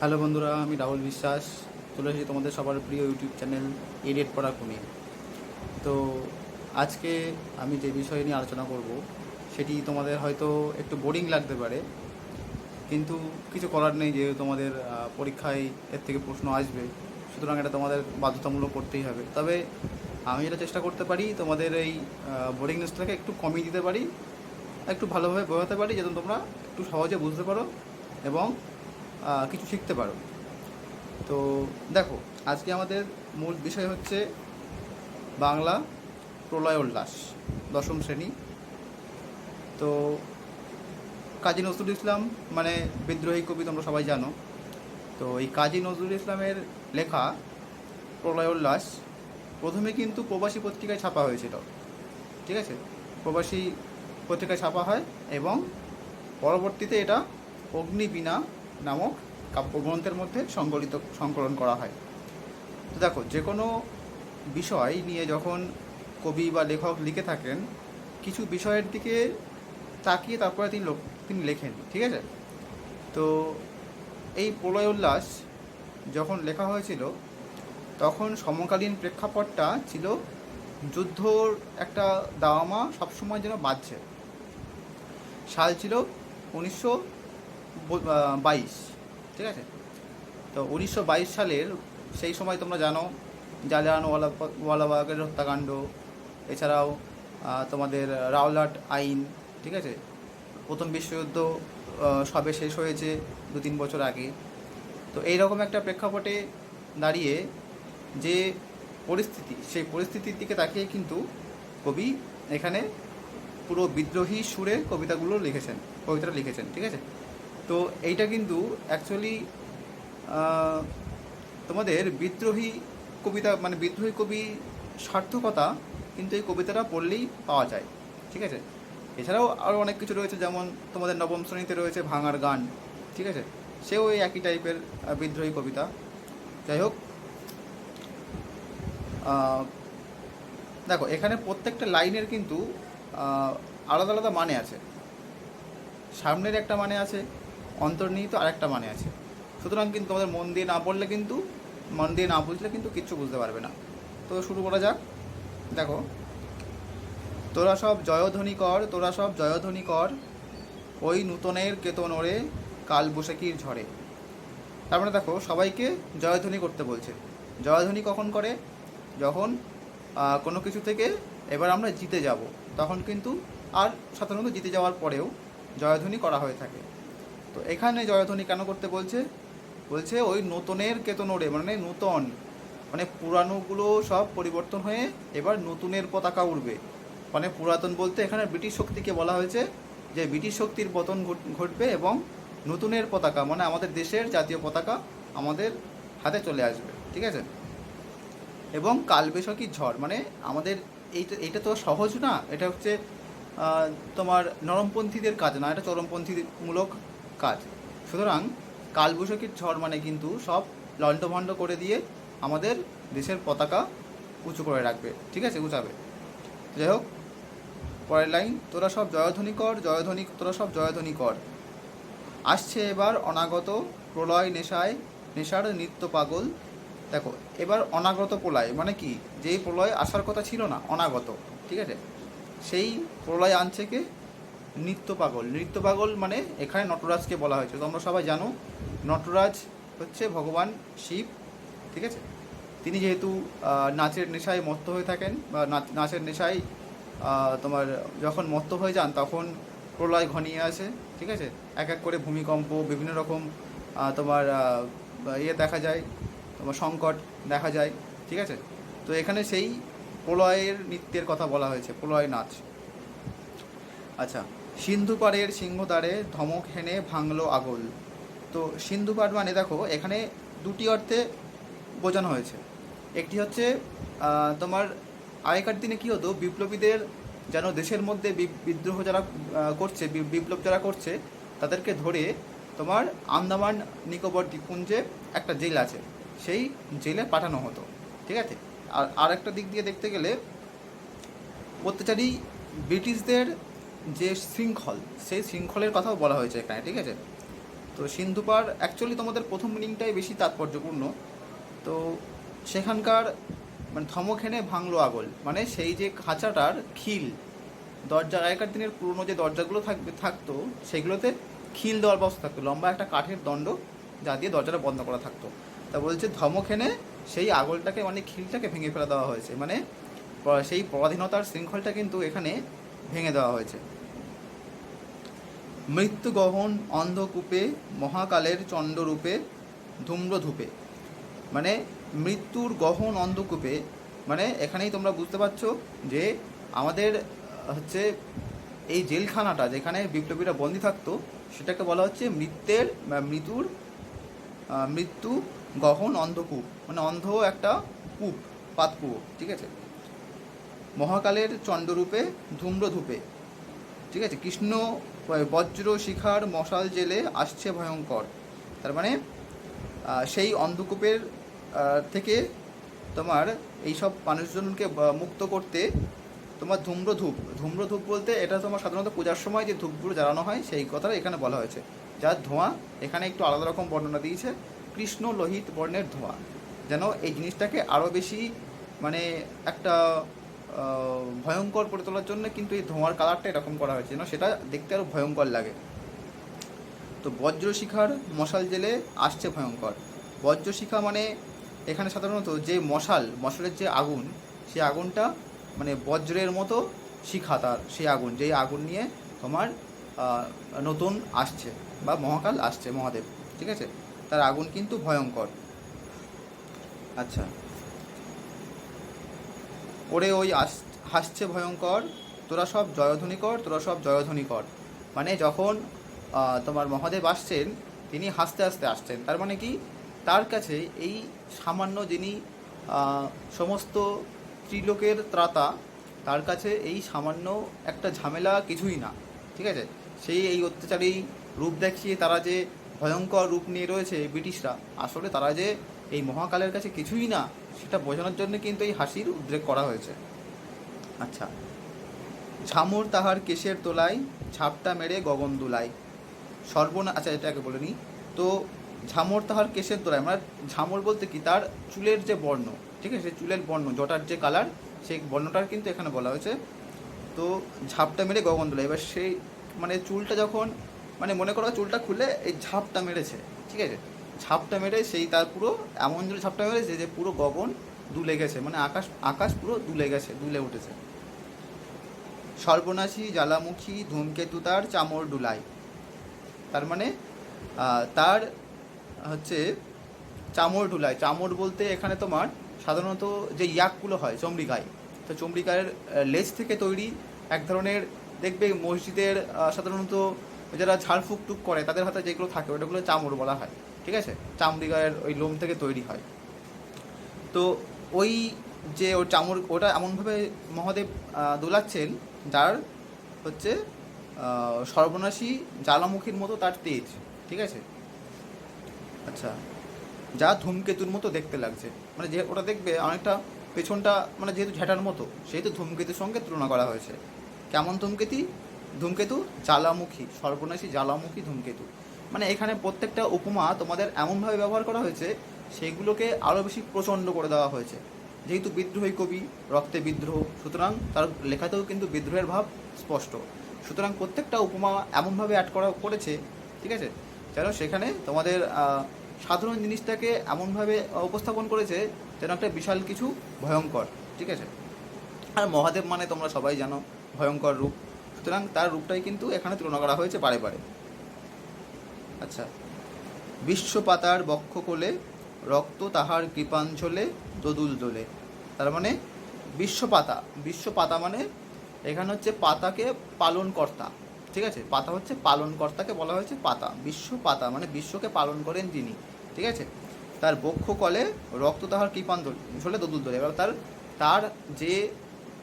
Hello বন্ধুরা, আমি রাহুল বিশ্বাস। চলে এসেছি তোমাদের সবার প্রিয় ইউটিউব চ্যানেল এডিট পড়া কুমি তো আজকে আমি যে বিষয় নিয়ে আলোচনা করব, সেটি তোমাদের হয়তো একটু বোরিং লাগতে পারে, কিন্তু কিছু করার নেই যে তোমাদের পরীক্ষায় এর থেকে প্রশ্ন আসবে। সুতরাং এটা তোমাদের বাধ্যতামূলক করতেই হবে। তবে আমি এটা চেষ্টা করতে পারি, তোমাদের এই বোরিংনেসটাকে একটু কমিয়ে দিতে পারি, একটু ভালোভাবে বোঝাতে পারি যাতে তোমরা একটু সহজে বুঝতে পারো এবং কিছু শিখতে পারো। তো দেখো, আজকে আমাদের মূল বিষয় হচ্ছে বাংলা প্রলয় উল্লাস, দশম শ্রেণি। তো কাজী নজরুল ইসলাম মানে বিদ্রোহী কবি, তোমরা সবাই জানো। তো এই কাজী নজরুল ইসলামের লেখা প্রলয় উল্লাস প্রথমে কিন্তু প্রবাসী পত্রিকায় ছাপা হয়েছিল। ঠিক আছে? প্রবাসী পত্রিকায় ছাপা হয় এবং পরবর্তীতে এটা অগ্নিবীণা নামক কাব্যগ্রন্থের মধ্যে সংকলিত, সংকলন করা হয়। তো দেখো যে কোনো বিষয় নিয়ে যখন কবি বা লেখক লিখে থাকেন, কিছু বিষয়ের দিকে তাকিয়ে তারপরে তিনি তিনি লেখেন, ঠিক আছে? তো এই প্রলয় উল্লাস যখন লেখা হয়েছিল, তখন সমকালীন প্রেক্ষাপটটা ছিল যুদ্ধর একটা দাওয়ামা সবসময় যেন বাজছে সাল ছিল উনিশশো বাইশ, ঠিক আছে? তো উনিশশো বাইশ সালের সেই সময় তোমরা জানো জালিয়ানওয়ালা ওয়ালাবাগের হত্যাকাণ্ড, এছাড়াও তোমাদের রাওলাট আইন, ঠিক আছে? প্রথম বিশ্বযুদ্ধ সবে শেষ হয়েছে দু তিন বছর আগে। তো এই রকম একটা প্রেক্ষাপটে দাঁড়িয়ে যে পরিস্থিতি, সেই পরিস্থিতির দিকে তাকিয়ে কিন্তু কবি এখানে পুরো বিদ্রোহী সুরে কবিতাগুলো লিখেছেন, কবিতাটা লিখেছেন, ঠিক আছে? তো এইটা কিন্তু অ্যাকচুয়ালি তোমাদের বিদ্রোহী কবিতা মানে বিদ্রোহী কবি সার্থকতা কিন্তু এই কবিতাটা পড়লেই পাওয়া যায়, ঠিক আছে? এছাড়াও আরও অনেক কিছু রয়েছে, যেমন তোমাদের নবম শ্রেণীতে রয়েছে ভাঙার গান, ঠিক আছে? সেও এই একই টাইপের বিদ্রোহী কবিতা। যাই হোক দেখো, এখানে প্রত্যেকটা লাইনের কিন্তু আলাদা আলাদা মানে আছে। সামনের একটা মানে আছে অন্তর্নিহিত আরেকটা মানে আছে। সুতরাং কিন্তু তোমাদের মন দিয়ে না পড়লে কিন্তু, মন দিয়ে না বুঝলে কিন্তু কিচ্ছু বুঝতে পারবে না। তো শুরু করা যাক। দেখো, তোরা সব জয়ধ্বনি কর, তোরা সব জয়ধ্বনি কর, ওই নূতনের কেতন ওরে কাল বৈশাখীর ঝড়ে। তার মানে দেখো, সবাইকে জয়ধ্বনি করতে বলছে। জয়ধ্বনি কখন করে? যখন কোনো কিছু থেকে এবার আমরা জিতে যাব। তখন কিন্তু আর সাধারণত জিতে যাওয়ার পরেও জয়ধ্বনি করা হয়ে থাকে। তো এখানে জয়ধ্বনি কেন করতে বলছে? বলছে ওই নতুনের কেতনরে মানে নূতন মানে পুরানোগুলো সব পরিবর্তন হয়ে এবার নতুনের পতাকা উঠবে মানে পুরাতন বলতে এখানে ব্রিটিশ শক্তিকে বলা হয়েছে যে ব্রিটিশ শক্তির পতন ঘটবে এবং নতুনের পতাকা মানে আমাদের দেশের জাতীয় পতাকা আমাদের হাতে চলে আসবে, ঠিক আছে? এবং কালবেশকী ঝড় মানে আমাদের এইটা এটা তো সহজ না, এটা হচ্ছে তোমার নরমপন্থীদের কাজ না, এটা চরমপন্থীমূলক কাজ। সুতরাং কালবৈশাখীর ঝড় মানে কিন্তু সব লণ্ডভণ্ড করে দিয়ে আমাদের দেশের পতাকা উঁচু করে রাখবে। ঠিক আছে? উঁচাবে। যাই হোক, পরের লাইন, তোরা সব জয়ধ্বনি কর, জয়ধ্বনি, তোরা সব জয়ধ্বনি কর। আসছে এবার অনাগত প্রলয় নেশায়, নেশার নিত্য পাগল। দেখো, এবার অনাগত প্রলয় মানে কি? যেই প্রলয় আসার কথা ছিল না, অনাগত। ঠিক আছে? সেই প্রলয় আনছে কে? নৃত্য পাগল। নৃত্য পাগল মানে এখানে নটরাজকে বলা হয়েছে। তোমরা সবাই জানো, নটরাজ হচ্ছে ভগবান শিব, ঠিক আছে? তিনি যেহেতু নাচের নেশায় মত্ত হয়ে থাকেন, বা নাচ- নাচের নেশায় তোমার যখন মত্ত হয়ে যান, তখন প্রলয় ঘনিয়ে আসে, ঠিক আছে? এক এক করে ভূমিকম্প, বিভিন্ন রকম তোমার ইয়ে দেখা যায়, তোমার সংকট দেখা যায়, ঠিক আছে? তো এখানে সেই প্রলয়ের নৃত্যের কথা বলা হয়েছে, প্রলয় নাচ। আচ্ছা সিন্ধু পাড়ের সিংহদ্বারে ধমক হেনে ভাঙলো আগল। তো সিন্ধু পাড় মানে দেখো, এখানে দুটি অর্থে বোঝানো হয়েছে। একটি হচ্ছে তোমার আগেকার দিনে কী হতো, বিপ্লবীদের যেন দেশের মধ্যে বিদ্রোহ যারা করছে বিপ্লব যারা করছে, তাদেরকে ধরে তোমার আন্দামান নিকোবর দ্বীপপুঞ্জে একটা জেল আছে। সেই জেলে পাঠানো হতো, ঠিক আছে? আর আর একটা দিক দিয়ে দেখতে গেলে অত্যাচারী ব্রিটিশদের যে শৃঙ্খল, সেই শৃঙ্খলের কথাও বলা হয়েছে এখানে, ঠিক আছে? তো সিন্ধুপার অ্যাকচুয়ালি তোমাদের প্রথম মিনিংটাই বেশি তাৎপর্যপূর্ণ। তো সেখানকার মানে ধমকেনে ভাঙলো আগল। মানে সেই যে খাঁচাটার খিল, দরজা, আগেকার দিনের পুরনো যে দরজাগুলো থাকবে, থাকতো, সেগুলোতে খিল দেওয়ার ব্যবস্থা থাকতো। লম্বা একটা কাঠের দণ্ড যা দিয়ে দরজাটা বন্ধ করা থাকতো। তা বলছে ধমকেনে সেই আগলটাকে মানে খিলটাকে ভেঙে ফেলে দেওয়া হয়েছে। মানে সেই পরাধীনতার শৃঙ্খলটা কিন্তু এখানে ভেঙে দেওয়া হয়েছে। মৃত্যু গহন অন্ধকূপে, মহাকালের চণ্ডরূপে, ধূম্রধূপে। মানে মৃত্যুর গহন অন্ধকূপে মানে এখানেই তোমরা বুঝতে পারছ যে আমাদের হচ্ছে এই জেলখানাটা যেখানে বিপ্লবীরা বন্দি থাকতো, সেটাকে বলা হচ্ছে মৃত্যের, বা মৃত্যুর মৃত্যু গহন অন্ধকূপ। মানে অন্ধ একটা কূপ, পাতকুয়ো, ঠিক আছে? মহাকালের চণ্ডরূপে, ধূম্রধূপে। ঠিক আছে? কৃষ্ণ বজ্র, শিখার, মশাল জেলে আসছে ভয়ঙ্কর। তার মানে সেই অন্ধকূপের থেকে তোমার এইসব মানুষজনকে মুক্ত করতে তোমার ধূম্রধূপ ধূম্রধূপ বলতে এটা তোমার সাধারণত পূজার সময় যে ধূপগুলো জ্বালানো হয়, সেই কথাটা এখানে বলা হয়েছে। যার ধোঁয়া, এখানে একটু আলাদা রকম বর্ণনা দিয়েছে। কৃষ্ণ লোহিত বর্ণের ধোঁয়া। যেন এই জিনিসটাকে আরও বেশি মানে একটা ভয়ঙ্কর করে তোলার জন্য কিন্তু এই ধোঁয়ার কালারটা এরকম করা হয়েছে যেন সেটা দেখতে আরও ভয়ঙ্কর লাগে। তো বজ্রশিখার মশাল জেলে আসছে ভয়ঙ্কর। বজ্রশিখা মানে এখানে সাধারণত যে মশাল, মশালের যে আগুন, সেই আগুনটা মানে বজ্রের মতো শিখা তার, সেই আগুন, যেই আগুন নিয়ে তোমার নতুন আসছে বা মহাকাল আসছে মহাদেব, ঠিক আছে? তার আগুন কিন্তু ভয়ঙ্কর। আচ্ছা। ওরে ওই হাসছে ভয়ঙ্কর, তোরা সব জয়ধ্বনি কর, তোরা সব জয়ধ্বনি কর। মানে যখন তোমার মহাদেব আসছেন, তিনি হাসতে হাসতে আসছেন। তার মানে কি? তার কাছে এই সামান্য যিনি সমস্ত ত্রিলোকের ত্রাতা, তার কাছে এই সামান্য একটা ঝামেলা কিছুই না। ঠিক আছে? সেই এই অত্যাচারী রূপ দেখিয়ে তারা যে ভয়ঙ্কর রূপ নিয়ে রয়েছে ব্রিটিশরা, আসলে তারা যে এই মহাকালের কাছে কিছুই না সেটা বোঝানোর জন্য কিন্তু এই হাসির উদ্রেক করা হয়েছে। আচ্ছা। ঝামর তাহার কেশের তোলায়, ঝাপটা মেরে গগন দুলায়। সর্বনা আচ্ছা এটাকে বলে নিই তো ঝামর তাহার কেশের তোলায় মানে ঝামর বলতে কি? তার চুলের যে বর্ণ, ঠিক আছে? চুলের বর্ণ, জটার যে কালার, সেই বর্ণটার কিন্তু এখানে বলা হয়েছে। তো ঝাপটা মেরে গগন দুলায়। এবার সেই মানে চুলটা যখন মানে মনে করো চুলটা খুলে এই ঝাপটা মেরেছে, ঠিক আছে? ঝাপটা মেরে সেই তার পুরো, এমন জোরে ঝাপটা মেরেছে যে পুরো গগন দুলে গেছে মানে আকাশ আকাশ পুরো দুলে গেছে, দুলে উঠেছে। সর্বনাশী, জ্বালামুখী, ধূমকেতু তার চামর ডুলাই। তার মানে তার হচ্ছে চামড় ডুলায় চামড় বলতে এখানে তোমার সাধারণত যে ইয়াকগুলো হয়, চমড়িকায়। তো চমড়িকায়ের লেজ থেকে তৈরি এক ধরনের, দেখবে মসজিদের সাধারণত যারা ঝাড়ফুক টুক করে, তাদের হাতে যেগুলো থাকে, ওটাগুলো চামড় বলা হয়। ঠিক আছে? চামড়ি গায়ের ওই লোম থেকে তৈরি হয়। তো ওই যে ওর চামড়, ওটা এমনভাবে মহাদেব দোলাচ্ছেন যার হচ্ছে সর্বনাশী জ্বালামুখীর মতো তার তেজ, ঠিক আছে? আচ্ছা যা ধূমকেতুর মতো দেখতে লাগছে। মানে যে ওটা দেখবে অনেকটা পেছনটা মানে যেহেতু ঝ্যাটার মতো, সেহেতু ধূমকেতুর সঙ্গে তুলনা করা হয়েছে। কেমন ধূমকেতু? ধূমকেতু জ্বালামুখী, সর্বনাশী জ্বালামুখী ধূমকেতু। মানে এখানে প্রত্যেকটা উপমা তোমাদের এমনভাবে ব্যবহার করা হয়েছে, সেগুলোকে আরও বেশি প্রচণ্ড করে দেওয়া হয়েছে। যেহেতু বিদ্রোহী কবি, রক্তে বিদ্রোহ, সুতরাং তার লেখাতেও কিন্তু বিদ্রোহের ভাব স্পষ্ট। সুতরাং প্রত্যেকটা উপমা এমনভাবে অ্যাড করা করেছে, ঠিক আছে? যেন সেখানে তোমাদের সাধারণ জিনিসটাকে এমনভাবে উপস্থাপন করেছে যেন একটা বিশাল কিছু ভয়ঙ্কর, ঠিক আছে? আর মহাদেব মানে তোমরা সবাই জানো, ভয়ঙ্কর রূপ। সুতরাং তার রূপটাই কিন্তু এখানে তুলনা করা হয়েছে বারে বারে। আচ্ছা। বিশ্বপাতার বক্ষ কোলে রক্ত তাহার কৃপাঞ্চলে দোদুল দোলে। তার মানে বিশ্বপাতা বিশ্বপাতা মানে এখানে হচ্ছে পাতাকে পালন কর্তা ঠিক আছে? পাতা হচ্ছে পালন কর্তাকে বলা হয়েছে পাতা বিশ্ব পাতা মানে বিশ্বকে পালন করেন যিনি, ঠিক আছে? তার বক্ষ কলে রক্ত তাহার কৃপান ঝোলে দোদুল দোলে। এবার তার তার যে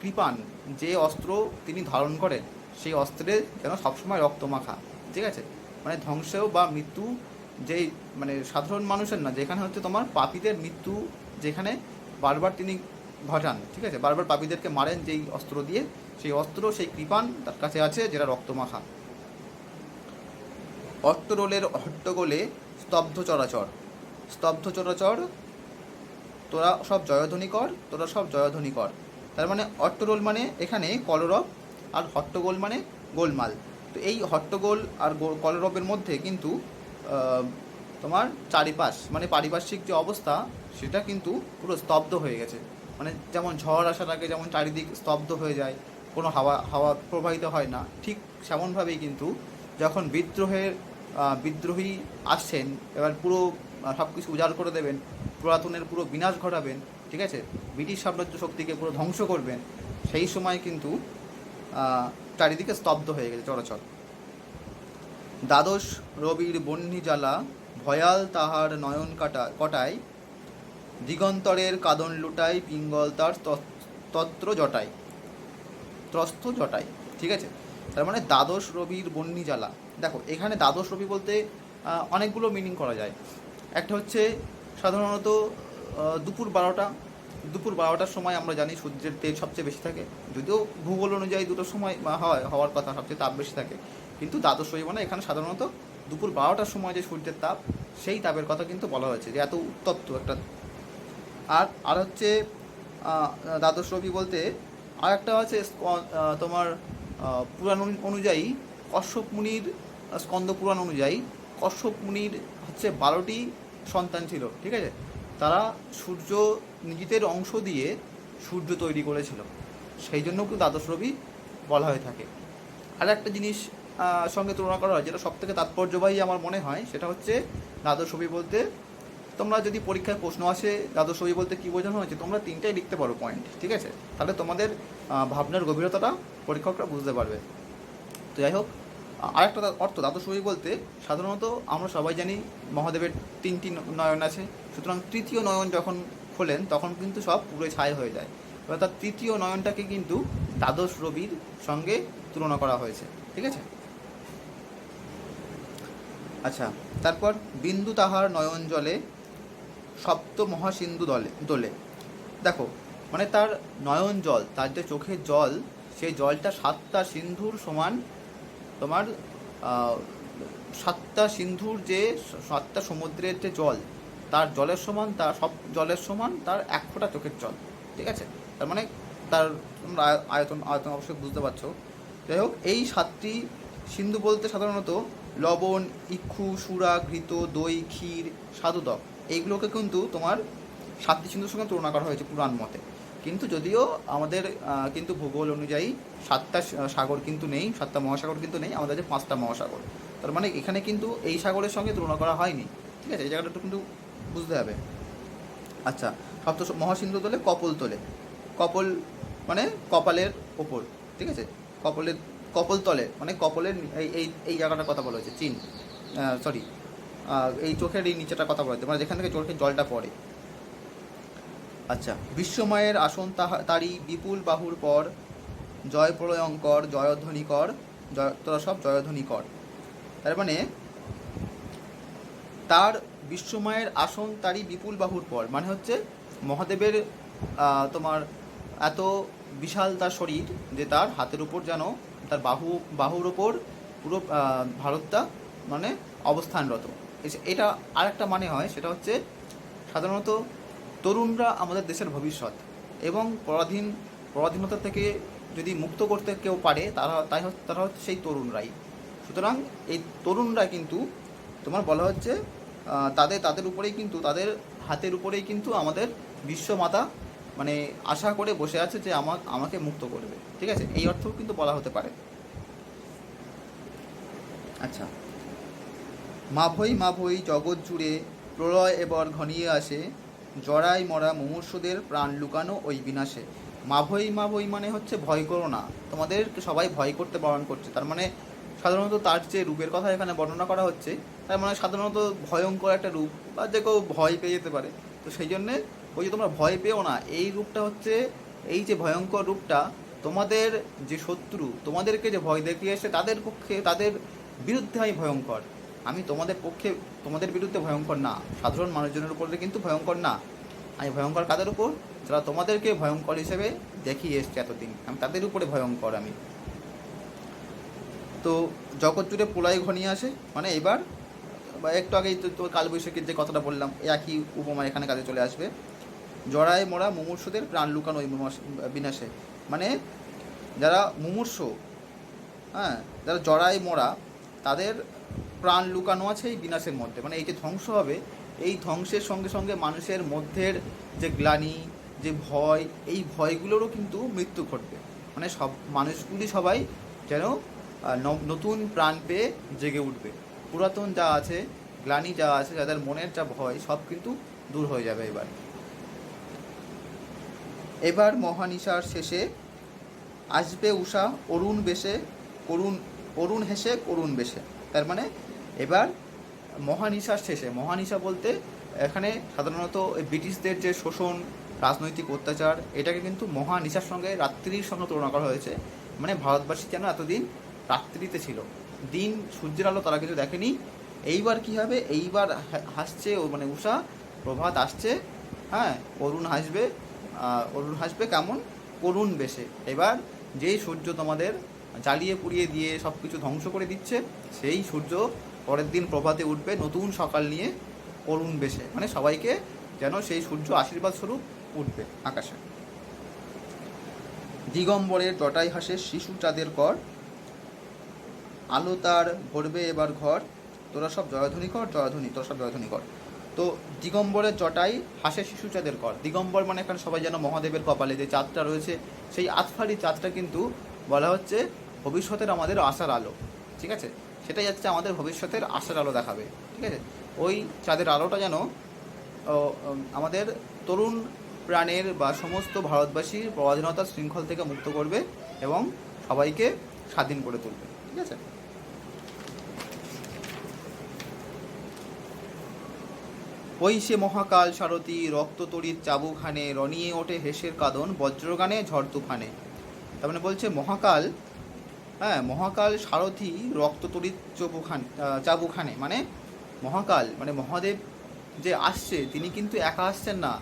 কৃপান, যে অস্ত্র তিনি ধারণ করেন, সেই অস্ত্রে যেন সবসময় রক্ত মাখা, ঠিক আছে? মানে ধ্বংসেও বা মৃত্যু যেই মানে সাধারণ মানুষের না, যেখানে হচ্ছে তোমার পাপীদের মৃত্যু যেখানে বারবার তিনি ঘটান, ঠিক আছে? বারবার পাপীদেরকে মারেন যেই অস্ত্র দিয়ে, সেই অস্ত্র, সেই কৃপান তার কাছে আছে যেটা রক্তমাখা। অট্টরোলের হট্টগোলে স্তব্ধ চরাচর। স্তব্ধ চরাচর, তোরা সব জয়ধ্বনি কর, তোরা সব জয়ধ্বনি কর। তার মানে অট্টরোল মানে এখানে কলরব আর হট্টগোল মানে গোলমাল। তো এই হট্টগোল আর কলরবের মধ্যে কিন্তু তোমার চারিপাশ মানে পারিপার্শ্বিক যে অবস্থা, সেটা কিন্তু পুরো স্তব্ধ হয়ে গেছে। মানে যেমন ঝড় আসার আগে যেমন চারিদিক স্তব্ধ হয়ে যায়, কোনো হাওয়া হাওয়া প্রবাহিত হয় না, ঠিক সেমনভাবেই কিন্তু যখন বিদ্রোহের বিদ্রোহী আসছেন, এবার পুরো সব কিছু উজাড় করে দেবেন, পুরাতনের পুরো বিনাশ ঘটাবেন, ঠিক আছে? ব্রিটিশ সাম্রাজ্য শক্তিকে পুরো ধ্বংস করবেন, সেই সময় কিন্তু চারিদিকে স্তব্ধ হয়ে গেছে চরাচর। দ্বাদশ রবির বন্যী জ্বালা ভয়াল তাহার নয়ন কাটা, কটায়, দিগন্তরের কাদন লুটাই পিঙ্গল তার তত- তত্র জটায়। ত্রস্ত জটায়, ঠিক আছে? তার মানে দ্বাদশ রবির বন্যী জ্বালা। দেখো, এখানে দ্বাদশ রবি বলতে অনেকগুলো মিনিং করা যায়। একটা হচ্ছে সাধারণত দুপুর বারোটা দুপুর বারোটার সময় আমরা জানি সূর্যের তেজ সবচেয়ে বেশি থাকে। যদিও ভূগোল অনুযায়ী দুটো সময় হয় হওয়ার কথা সবচেয়ে তাপ বেশি থাকে। কিন্তু দ্বাদশ মানে এখানে সাধারণত দুপুর বারোটার সময় যে সূর্যের তাপ সেই তাপের কথা কিন্তু বলা হয়েছে যে এত উত্তপ্ত একটা আর আর হচ্ছে দ্বাদশ রবি বলতে আর একটা আহ, তোমার পুরাণ অনুযায়ী কশ্যপ মুনির স্কন্দ পুরাণ অনুযায়ী কশ্যপ মুনির হচ্ছে বারোটি সন্তান ছিল ঠিক আছে? তারা সূর্য নিজেদের অংশ দিয়ে সূর্য তৈরি করেছিল। সেই জন্য কিন্তু দ্বাদশ রবি বলা হয়ে থাকে। আর একটা জিনিস সঙ্গে তুলনা করা হয়, যেটা সব থেকে তাৎপর্যবাহী আমার মনে হয়, সেটা হচ্ছে দ্বাদশ রবি বলতে, তোমরা যদি পরীক্ষায় প্রশ্ন আসে দ্বাদশ রবি বলতে কী বোঝানো হয়েছে, তোমরা তিনটাই লিখতে পারো পয়েন্ট ঠিক আছে? তাহলে তোমাদের ভাবনার গভীরতাটা পরীক্ষকরা বুঝতে পারবে। তো যাই হোক আরেকটা অর্থ, দ্বাদশ রবি বলতে সাধারণত আমরা সবাই জানি মহাদেবের তিনটি নয়ন আছে। সুতরাং তৃতীয় নয়ন যখন খোলেন, তখন কিন্তু সব পুরো ছাই হয়ে যায়। এবার তার তৃতীয় নয়নটাকে কিন্তু দ্বাদশ রবির সঙ্গে তুলনা করা হয়েছে, ঠিক আছে? আচ্ছা তারপর বিন্দু তাহার নয়ন জলে, সপ্ত মহাসিন্ধু দলে, দোলে। দেখো মানে তার নয়ন জল, তার যে চোখের জল, সেই জলটা সাতটা সিন্ধুর সমান তোমার সাতটা সিন্ধুর যে, সাতটা সমুদ্রের যে জল তার জলের সমান, তার সব জলের সমান, তার এক ফোঁটা চোখের জল, ঠিক আছে? তার মানে তার তোমরা আয়তন আয়তন অবশ্যই বুঝতে পারছ। যাই হোক, এই সাতটি সিন্ধু বলতে সাধারণত লবণ, ইক্ষু, সুরা, ঘৃত, দই, ক্ষীর, সাধুদক, এইগুলোকে কিন্তু তোমার সাতটি সিন্ধুর সঙ্গে তুলনা করা হয়েছে পুরাণ মতে। কিন্তু যদিও আমাদের কিন্তু ভূগোল অনুযায়ী সাতটা সাগর কিন্তু নেই, সাতটা মহাসাগর কিন্তু নেই, আমাদের যে পাঁচটা মহাসাগর। তার মানে এখানে কিন্তু এই সাগরের সঙ্গে তুলনা করা হয়নি, ঠিক আছে? এই জায়গাটা একটু কিন্তু বুঝতে হবে। আচ্ছা সপ্ত মহাসিন্ধু তোলে, কপল তোলে। কপল মানে কপালের ওপর, ঠিক আছে? কপলের, কপল তলে মানে কপলের এই এই জায়গাটার কথা বলা হয়েছে, চিন সরি এই চোখের এই নিচেটার কথা বলা হয়েছে মানে যেখান থেকে চোখের জলটা পড়ে। আচ্ছা বিশ্বময়ের আসন তাহা, তারই বিপুল বাহুর পর, জয় প্রলয়ঙ্কর, জয়ধ্বনি কর, জয়, তোরা সব জয়ধ্বনি কর। তার মানে তার বিশ্বময়ের আসন তারই বিপুল বাহুর পর মানে হচ্ছে মহাদেবের তোমার এত বিশাল তার শরীর যে তার হাতের উপর যেন তার বাহু, বাহুর ওপর পুরো ভারতটা মানে অবস্থানরত। এটা আর একটা মানে হয়, সেটা হচ্ছে সাধারণত তরুণরা আমাদের দেশের ভবিষ্যৎ এবং পরাধীন, পরাধীনতা থেকে যদি মুক্ত করতে কেউ পারে, তারা, তাই তারা হচ্ছে সেই তরুণরাই। সুতরাং এই তরুণরা কিন্তু তোমার বলা হচ্ছে তাদের তাদের উপরেই কিন্তু, তাদের হাতের উপরেই কিন্তু আমাদের বিশ্বমাতা মানে আশা করে বসে আছে যে আমা, আমাকে মুক্ত করবে। ঠিক আছে? এই অর্থও কিন্তু বলা হতে পারে। আচ্ছা। মাভই মাভই জগৎ জুড়ে প্রলয় এবার ঘনিয়ে আসে, জড়াই মরা মুমূর্ষদের প্রাণ লুকানো ওই বিনাশে। মাভই মাভই মানে হচ্ছে ভয় করো না। তোমাদের সবাই ভয় করতে বারণ করছে। তার মানে সাধারণত তার যে রূপের কথা এখানে বর্ণনা করা হচ্ছে, তার মানে সাধারণত ভয়ঙ্কর একটা রূপ বা যে কেউ ভয় পেয়ে যেতে পারে। তো সেই জন্যে ওই যে তোমরা ভয় পেও না, এই রূপটা হচ্ছে, এই যে ভয়ঙ্কর রূপটা তোমাদের যে শত্রু, তোমাদেরকে যে ভয় দেখিয়েছে তাদের পক্ষে, তাদের বিরুদ্ধে আমি ভয়ঙ্কর। আমি তোমাদের পক্ষে, তোমাদের বিরুদ্ধে ভয়ঙ্কর না। সাধারণ মানুষজনের উপরে কিন্তু ভয়ঙ্কর না। আমি ভয়ঙ্কর কাদের উপর? যারা তোমাদেরকে ভয়ঙ্কর হিসেবে দেখিয়ে এসছে এতদিন। আমি তাদের উপরে ভয়ঙ্কর আমি। তো জগৎ জুড়ে প্রলয় ঘনিয়ে আসে মানে এবার, বা একটু আগেই তো কালবৈশাখীর যে কথাটা বললাম, একই উপমা এখানে কাজে চলে আসবে। জড়ায় মোরা মুমূর্ষদের প্রাণ লুকানো ওই বিনাশে। মানে যারা মুমূর্ষ হ্যাঁ যারা জড়ায় মোরা, তাদের প্রাণ লুকানো আছে এই বিনাশের মধ্যে। মানে এই যে ধ্বংস হবে, এই ধ্বংসের সঙ্গে সঙ্গে মানুষের মধ্যের যে গ্লানি, যে ভয়, এই ভয়গুলোরও কিন্তু মৃত্যু ঘটবে। মানে সব, মানুষগুলি সবাই যেন নতুন প্রাণ পেয়ে জেগে উঠবে। পুরাতন যা আছে, গ্লানি যা আছে, যাদের মনের যা ভয় সব কিন্তু দূর হয়ে যাবে এবার। এবার মহানিশার শেষে আসবে উষা, অরুণ বেশে, করুণ অরুণ হেসে, করুণ বেশে। তার মানে এবার মহানিশার শেষে। মহানিশা বলতে এখানে সাধারণত ব্রিটিশদের যে শোষণ, রাজনৈতিক অত্যাচার, এটাকে কিন্তু মহানিশার সঙ্গে রাত্রির সঙ্গে তুলনা করা হয়েছে। মানে ভারতবাসী যেন এতদিন রাত্রিতে ছিল। দিন সূর্যের আলো তারা কিছু দেখেনি। এইবার কি হবে? এইবার হাসছে ও মানে উষা প্রভাত আসছে হ্যাঁ অরুণ হাসবে। অরুণ হাসবে কেমন? করুণ বেশে। এবার যেই সূর্য তোমাদের জ্বালিয়ে পুড়িয়ে দিয়ে সব কিছু ধ্বংস করে দিচ্ছে, সেই সূর্য পরের দিন প্রভাতে উঠবে, নতুন সকাল নিয়ে করুণ বেশে। মানে সবাইকে যেন সেই সূর্য আশীর্বাদ স্বরূপ উঠবে আকাশে। দিগম্বরের জটাই হাসে শিশু চাঁদের কর আলো তার ভরবে এবার ঘর। তোরা সব জয়ধ্বনি কর, জয়ধ্বনি, তোরা সব জয়ধ্বনি কর। তো দিগম্বরের জটাই হাসে শিশু চাঁদের কর। দিগম্বর মানে এখানে সবাই যেন মহাদেবের কপালে যে চাঁদটা রয়েছে, সেই আতফারি চাঁদটা কিন্তু বলা হচ্ছে ভবিষ্যতের আমাদের আশার আলো। ঠিক আছে? সেটাই হচ্ছে আমাদের ভবিষ্যতের আশার আলো দেখাবে। ঠিক আছে? ওই চাঁদের আলোটা যেন আমাদের তরুণ প্রাণের বা সমস্ত ভারতবাসীর পরাধীনতার শৃঙ্খল থেকে মুক্ত করবে এবং সবাইকে স্বাধীন করে তুলবে। ঠিক আছে? ওই সে মহাকাল সারথী রক্ত তড়িৎ চাবুখানে রনিয়ে ওঠে হেসের কাদন, বজ্রগানে ঝড় তুফানে। তার মানে বলছে মহাকাল হ্যাঁ মহাকাল সারথী রক্ত তড়িৎ চবুখানে চাবুখানে মানে মহাকাল মানে মহাদেব যে আসছে, তিনি কিন্তু একা আসছেন না।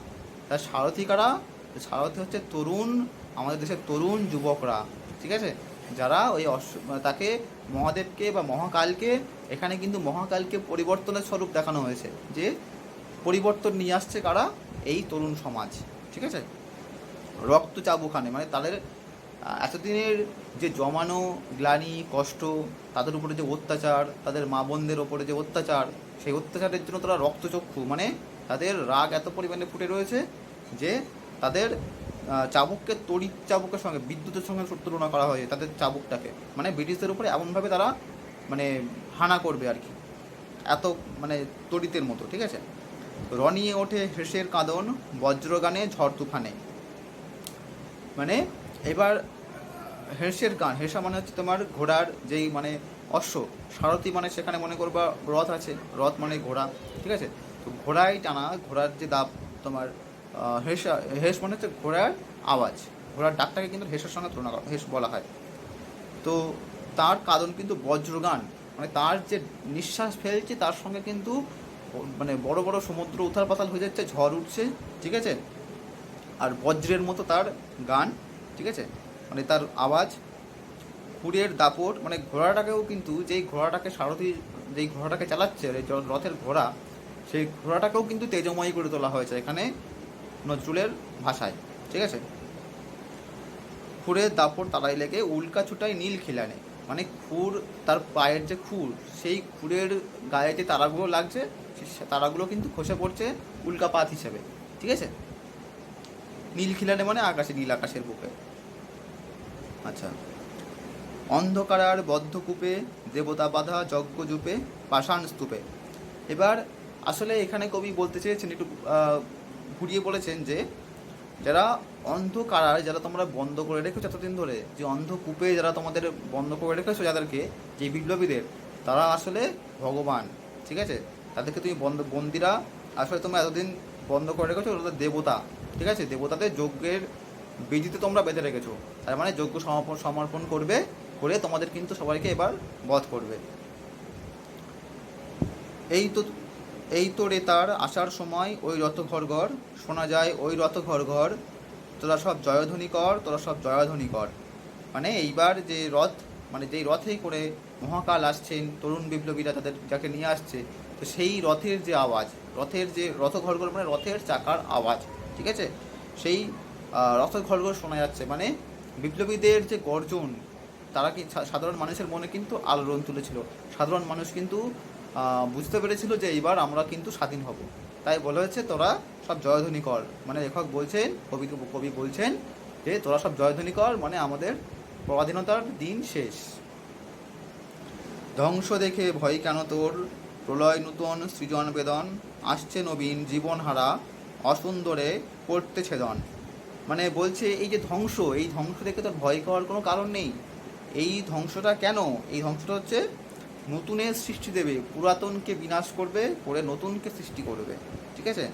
তার সারথী কারা? সারথী হচ্ছে তরুণ, আমাদের দেশের তরুণ যুবকরা, ঠিক আছে? যারা ওই তাকে মহাদেবকে বা মহাকালকে, এখানে কিন্তু মহাকালকে পরিবর্তনের স্বরূপ দেখানো হয়েছে। যে পরিবর্তন নিয়ে আসছে কারা? এই তরুণ সমাজ, ঠিক আছে? রক্ত চাবুখানে মানে তাদের এতদিনের যে জমানো, গ্লানি, কষ্ট, তাদের উপরে যে অত্যাচার, তাদের মা বোনদের ওপরে যে অত্যাচার, সেই অত্যাচারের জন্য তারা রক্তচক্ষু মানে তাদের রাগ এত পরিমাণে ফুটে রয়েছে যে তাদের চাবুককে, তড়িৎ চাবুকের সঙ্গে, বিদ্যুতের সঙ্গে তুলনা করা হয়েছে তাদের চাবুকটাকে। মানে ব্রিটিশদের উপরে এমনভাবে তারা মানে হানা করবে আর কি। এত মানে তড়িতের মতো, ঠিক আছে? রনিয়ে ওঠে হেসের কাঁদন, বজ্রগানে ঝড় তুফানে। মানে এবার হেসের গান হেসা মানে হচ্ছে তোমার ঘোড়ার যেই মানে অশ্ব, সারথি মানে সেখানে মনে করবা রথ আছে, রথ মানে ঘোড়া, ঠিক আছে? তো ঘোড়ায় টানা, ঘোড়ার যে দাপ, তোমার হেসা, হেস মানে হচ্ছে ঘোড়ার আওয়াজ, ঘোড়ার ডাকটাকে কিন্তু হেসের সঙ্গে তুলনা করা, হেস বলা হয়। তো তার কারণ কিন্তু বজ্রগান মানে তার যে নিঃশ্বাস ফেলছে তার সঙ্গে কিন্তু মানে বড় বড় সমুদ্র উথাল পাতাল হয়ে যাচ্ছে, ঝড় উঠছে, ঠিক আছে? আর বজ্রের মতো তার গান, ঠিক আছে? মানে তার আওয়াজ কুড়ের দাপট মানে ঘোড়াটাকেও কিন্তু যেই ঘোড়াটাকে সারথি, যেই ঘোড়াটাকে চালাচ্ছে রথের ঘোড়া, সেই ঘোড়াটাকেও কিন্তু তেজময়ী করে তোলা হয়েছে এখানে নজরুলের ভাষায়, ঠিক আছে? খুরের দাপট তারাই লেগে উল্কা ছুটায় নীল খিলানে মানে খুর তার পায়ের যে খুর, সেই খুরের গায়ে যে তারাগুলো লাগছে তারাগুলো কিন্তু খসে পড়ছে উল্কাপাত হিসেবে, ঠিক আছে? নীল খিলানে মানে আকাশে, নীল আকাশের বুকে। আচ্ছা। অন্ধকারার বদ্ধকূপে দেবতা বাধা, যজ্ঞ জুপে, পাষাণ স্তূপে। এবার আসলে এখানে কবি বলতে চেয়েছেন, একটু ঘুরিয়ে বলেছেন যে, যারা অন্ধকার, যারা তোমরা বন্ধ করে রেখেছো এতদিন ধরে, যে অন্ধকূপে যারা তোমাদের বন্ধ করে রেখেছো, যাদেরকে, যে বিপ্লবীদের, তারা আসলে ভগবান, ঠিক আছে? তাদেরকে তুমি বন্ধ বন্দিরা আসলে তোমরা এতদিন বন্ধ করে রেখেছো, ওরা দেবতা, ঠিক আছে? দেবতাদের যজ্ঞের বিজিতে তোমরা বেঁধে রেখেছো। তার মানে যজ্ঞ সমর্পণ সমর্পণ করবে, করে তোমাদের কিন্তু সবাইকে এবার বধ করবে। এই তো এই তো রে তার আসার সময় ওই রথ ঘর ঘর শোনা যায় ওই রথ ঘর ঘর তোরা সব জয়ধ্বনি কর, তোরা সব জয়ধ্বনি কর। মানে এইবার যে রথ মানে যেই রথে করে মহাকাল আসছেন, তরুণ বিপ্লবীরা তাদের যাকে নিয়ে আসছে তো সেই রথের যে আওয়াজ, রথের যে রথ ঘরঘর মানে রথের চাকার আওয়াজ, ঠিক আছে? সেই রথ ঘরঘর শোনা যাচ্ছে। মানে বিপ্লবীদের যে গর্জন, তারা কি সাধারণ মানুষের মনে কিন্তু আলোড়ন তুলেছিল। সাধারণ মানুষ কিন্তু বুঝতে পেরেছিল যে এইবার আমরা কিন্তু স্বাধীন হব। তাই বলা হয়েছে, তোরা সব জয়ধ্বনি কর। মানে লেখক বলছেন কবি কবি বলছেন যে, তোরা সব জয়ধ্বনি কর মানে আমাদের পরাধীনতার দিন শেষ। ধ্বংস দেখে ভয় কেন তোর? প্রলয় নূতন সৃজন বেদন আসছে নবীন জীবনহারা, অসুন্দরে পড়তে ছেদন। মানে বলছে, এই যে ধ্বংস, এই ধ্বংস দেখে তোর ভয় করার কোনো কারণ নেই। এই ধ্বংসটা কেন? এই ধ্বংসটা হচ্ছে নতুনের সৃষ্টি দেবে, পুরাতনকে বিনাশ করবে, করে নতুনকে সৃষ্টি করবে। ঠিক আছে?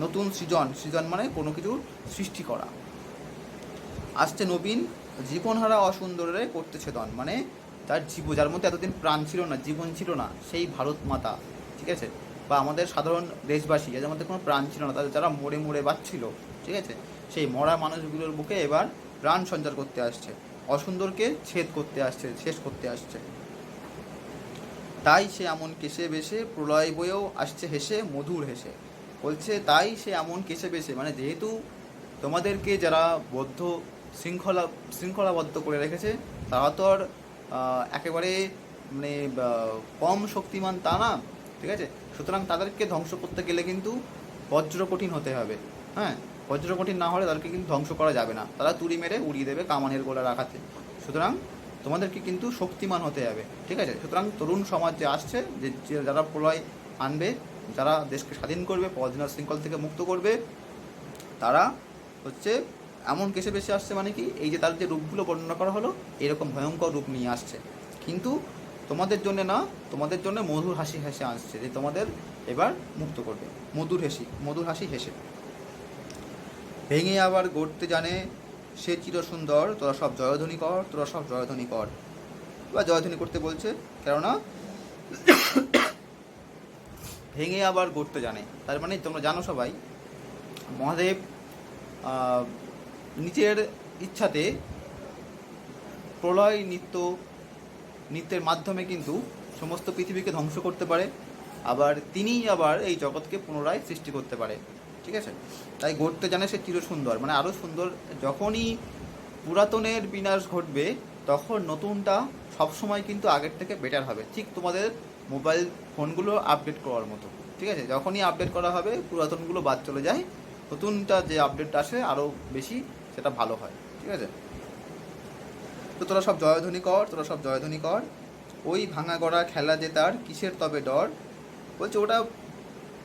নতুন সৃজন সৃজন মানে কোনো কিছুর সৃষ্টি করা। আসছে নবীন, জীবনহারা অসুন্দরে করতে ছেদন মানে তার জীব, যার মধ্যে এতদিন প্রাণ ছিল না, জীবন ছিল না, সেই ভারত মাতা, ঠিক আছে? বা আমাদের সাধারণ দেশবাসী, যাদের মধ্যে কোনো প্রাণ ছিল না, তাদের যারা মরে মরে বাঁচছিল, ঠিক আছে? সেই মরা মানুষগুলোর বুকে এবার প্রাণ সঞ্চার করতে আসছে, অসুন্দরকে ছেদ করতে আসছে, শেষ করতে আসছে। তাই সে এমন কেসে বেশে প্রলয় বয়েও আসছে হেসে, মধুর হেসে। বলছে, তাই সে এমন কেসে বেশে মানে যেহেতু তোমাদেরকে যারা বদ্ধ, শৃঙ্খলা, শৃঙ্খলাবদ্ধ করে রেখেছে, তারা তো আর একেবারে মানে কম শক্তিমান তা না, ঠিক আছে? সুতরাং তাদেরকে ধ্বংস করতে গেলে কিন্তু বজ্র কঠিন হতে হবে হ্যাঁ? বজ্র কঠিন না হলে তাদেরকে কিন্তু ধ্বংস করা যাবে না। তারা তুড়ি মেরে উড়িয়ে দেবে কামানের গোলা রাখাতে সুতরাং তোমাদেরকে কিন্তু শক্তিমান হতে হবে, ঠিক আছে? সুতরাং তরুণ সমাজ যে আসছে, যে যারা প্রলয় আনবে, যারা দেশকে স্বাধীন করবে পরাধীনতা শৃঙ্খল থেকে মুক্ত করবে, তারা হচ্ছে এমন কেসে বেশি আসছে মানে কি? এই যে তার যে রূপগুলো বর্ণনা করা হলো, এরকম ভয়ঙ্কর রূপ নিয়ে আসছে। কিন্তু তোমাদের জন্য না, তোমাদের জন্য মধুর হাসি হেসে আসছে যে তোমাদের এবার মুক্ত করবে। মধুর হেসি, মধুর হাসি হেসে। ভেঙে আবার গড়তে জানে সে চির সুন্দর তোরা সব জয়ধ্বনি কর, তোরা সব জয়ধ্বনি কর। বা জয়ধ্বনি করতে বলছে, কেননা ভেঙে আবার গড়তে জানে। তার মানে তোমরা জানো সবাই, মহাদেব নিজের ইচ্ছাতে প্রলয় নৃত্য, নৃত্যের মাধ্যমে কিন্তু সমস্ত পৃথিবীকে ধ্বংস করতে পারে। আবার তিনিই আবার এই জগৎকে পুনরায় সৃষ্টি করতে পারে। ঠিক আছে? তাই ঘটতে জানে সে চির সুন্দর মানে আরও সুন্দর, যখনই পুরাতনের বিনাশ ঘটবে, তখন নতুনটা সবসময় কিন্তু আগের থেকে বেটার হবে। ঠিক তোমাদের মোবাইল ফোনগুলো আপডেট করার মতো। ঠিক আছে? যখনই আপডেট করা হবে, পুরাতনগুলো বাদ চলে যায়। নতুনটা যে আপডেট আসে আরও বেশি সেটা ভালো হয়, ঠিক আছে? তো তোরা সব জয়ধ্বনি কর, তোরা সব জয়ধ্বনি কর। ওই ভাঙা গড়া খেলা যে তার, কিসের তবে ডর? বলছে, ওটা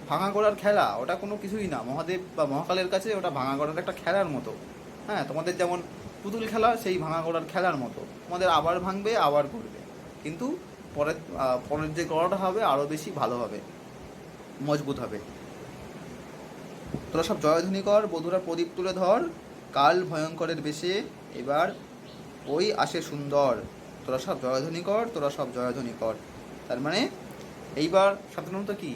ভাঙা গড়ার খেলা, ওটা কোনো কিছুই না। মহাদেব বা মহাকালের কাছে ওটা ভাঙা গড়ার একটা খেলার মতো। হ্যাঁ তোমাদের যেমন পুতুল খেলা, সেই ভাঙা গড়ার খেলার মতো। তোমাদের আবার ভাঙবে, আবার করবে কিন্তু পরের পরের যে গড়াটা হবে আরও বেশি ভালো হবে, মজবুত হবে। তোরা সব জয়ধ্বনি কর, বধুরা প্রদীপ তুলে ধর। কাল ভয়ঙ্করের বেশে এবার ওই আসে সুন্দর। তোরা সব জয়ধ্বনি কর, তোরা সব জয়ধ্বনি কর। তার মানে এইবার সাধারণত কি?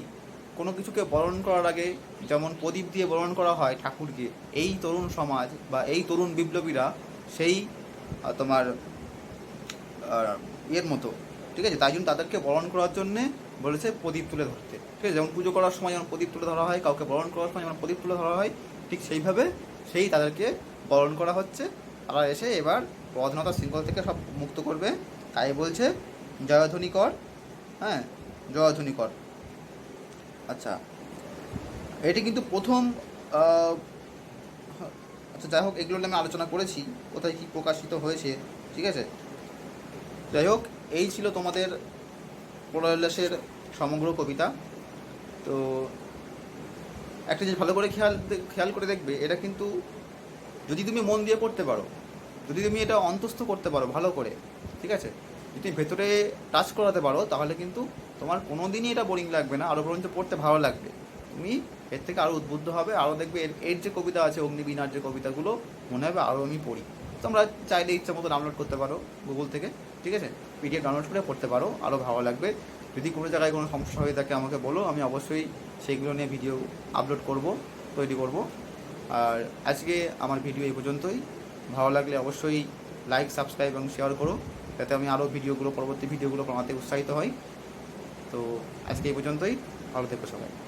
কোনো কিছুকে বরণ করার আগে যেমন প্রদীপ দিয়ে বরণ করা হয় ঠাকুরকে, এই তরুণ সমাজ বা এই তরুণ বিপ্লবীরা সেই তোমার ইয়ের মতো, ঠিক আছে? তাই জন্য তাদেরকে বরণ করার জন্যে বলেছে প্রদীপ তুলে ধরতে। ঠিক আছে? যেমন পুজো করার সময় যেমন প্রদীপ তুলে ধরা হয়, কাউকে বরণ করার সময় যেমন প্রদীপ তুলে ধরা হয়, ঠিক সেইভাবে সেই তাদেরকে বরণ করা হচ্ছে। তারা এসে এবার পরাধীনতা শৃঙ্খল থেকে সব মুক্ত করবে। তাই বলছে জয়ধ্বনি কর। হ্যাঁ জয়ধ্বনি কর। আচ্ছা এটি কিন্তু প্রথম আচ্ছা যাই হোক, এগুলো আমি আলোচনা করেছি। কোথায় কী প্রকাশিত হয়েছে, ঠিক আছে? যাই হোক, এই ছিল তোমাদের প্রলয়োল্লাসের সমগ্র কবিতা। তো একটা জিনিস ভালো করে খেয়াল খেয়াল করে দেখবে, এটা কিন্তু যদি তুমি মন দিয়ে পড়তে পারো, যদি তুমি এটা অন্তস্থ করতে পারো ভালো করে, ঠিক আছে? যদি তুমি ভেতরে টাচ করাতে পারো, তাহলে কিন্তু তোমার কোনো দিনই এটা বোরিং লাগবে না আরও পর্যন্ত পড়তে ভালো লাগবে। তুমি এর থেকে আরও উদ্বুদ্ধ হবে আরও দেখবে এর এর যে কবিতা আছে, অগ্নিবীণার যে কবিতাগুলো, মনে হবে আরও আমি পড়ি। তোমরা চাইলে ইচ্ছা মতো ডাউনলোড করতে পারো গুগল থেকে, ঠিক আছে? পিডিএফ ডাউনলোড করে পড়তে পারো আরও ভালো লাগবে। যদি কোনো জায়গায় কোনো সমস্যা হয়ে থাকে আমাকে বলো, আমি অবশ্যই সেইগুলো নিয়ে ভিডিও আপলোড করব, তৈরি করব। আর আজকে আমার ভিডিও এই পর্যন্তই। ভালো লাগলে অবশ্যই লাইক সাবস্ক্রাইব এবং শেয়ার করো, যাতে আমি আরও ভিডিওগুলো পরবর্তী ভিডিওগুলো বানাতে উৎসাহিত হই। তো আজকে এই পর্যন্তই। ভালো থেকো সবাই।